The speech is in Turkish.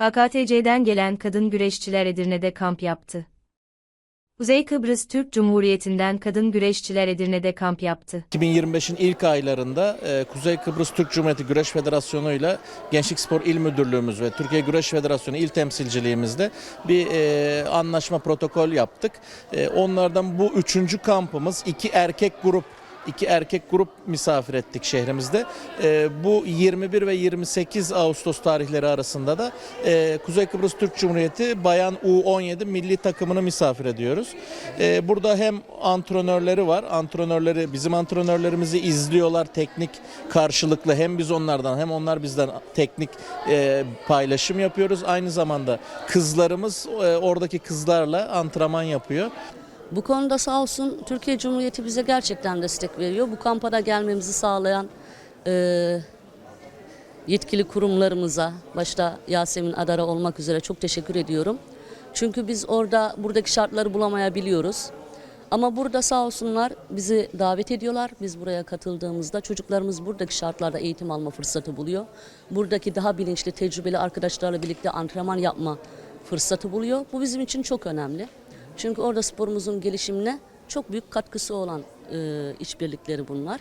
AKTC'den gelen kadın güreşçiler Edirne'de kamp yaptı. Kuzey Kıbrıs Türk Cumhuriyeti'nden kadın güreşçiler Edirne'de kamp yaptı. 2025'in ilk aylarında e, Kuzey Kıbrıs Türk Cumhuriyeti Güreş Federasyonu ile Gençlik Spor İl Müdürlüğümüz ve Türkiye Güreş Federasyonu İl Temsilciliğimizde bir e, anlaşma protokol yaptık. E, onlardan bu üçüncü kampımız iki erkek grup iki erkek grup misafir ettik şehrimizde. E, bu 21 ve 28 Ağustos tarihleri arasında da e, Kuzey Kıbrıs Türk Cumhuriyeti Bayan U17 milli takımını misafir ediyoruz. E, burada hem antrenörleri var. Antrenörleri bizim antrenörlerimizi izliyorlar teknik karşılıklı. Hem biz onlardan hem onlar bizden teknik e, paylaşım yapıyoruz. Aynı zamanda kızlarımız e, oradaki kızlarla antrenman yapıyor. Bu konuda sağ olsun Türkiye Cumhuriyeti bize gerçekten destek veriyor. Bu kampa da gelmemizi sağlayan e, yetkili kurumlarımıza, başta Yasemin Adara olmak üzere çok teşekkür ediyorum. Çünkü biz orada buradaki şartları bulamayabiliyoruz. Ama burada sağ olsunlar bizi davet ediyorlar. Biz buraya katıldığımızda çocuklarımız buradaki şartlarda eğitim alma fırsatı buluyor. Buradaki daha bilinçli, tecrübeli arkadaşlarla birlikte antrenman yapma fırsatı buluyor. Bu bizim için çok önemli. Çünkü orada sporumuzun gelişimine çok büyük katkısı olan e, işbirlikleri bunlar.